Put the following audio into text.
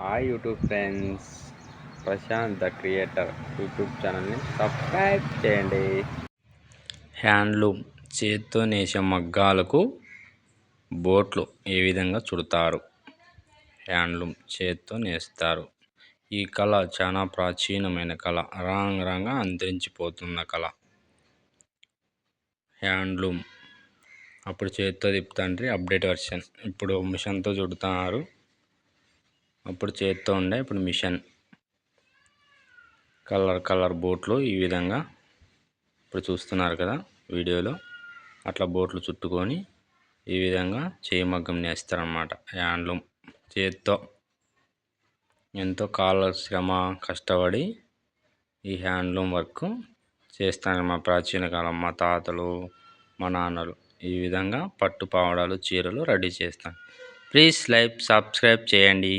Hi YouTube friends Prashanth the creator YouTube ఛానల్ని subscribe చేయండి. Handloom చేత్తో నేసే మగ్గాలకు బోట్లు ఏ విధంగా చుడతారు? హ్యాండ్లూమ్ చేత్తో నేస్తారు. ఈ కళ చాలా ప్రాచీనమైన కళ. రాంగ్ రాంగా అంతరించిపోతున్న కళ. హ్యాండ్లూమ్. అప్పుడు చేత్తో తిప్పుతండ్రి అప్డేట్ వర్షన్. ఇప్పుడు మిషన్తో చుడుతున్నారు అప్పుడు చేత్తో ఉండే ఇప్పుడు మిషన్. కలర్ కలర్ బోట్లు ఈ విధంగా ఇప్పుడు చూస్తున్నారు కదా వీడియోలో. అట్లా బోట్లు చుట్టుకొని ఈ విధంగా చేయి మగ్గం నేస్తారనమాట హ్యాండ్లూమ్ చేత్తో. ఎంతో కాల శ్రమ కష్టపడి ఈ హ్యాండ్లూమ్ వర్క్ చేస్తాను మా ప్రాచీన కాలం మా తాతలు మా నాన్నలు. ఈ విధంగా పట్టు పావడాలు చీరలు రెడీ చేస్తాను. ప్లీజ్ లైక్ సబ్స్క్రైబ్ చేయండి.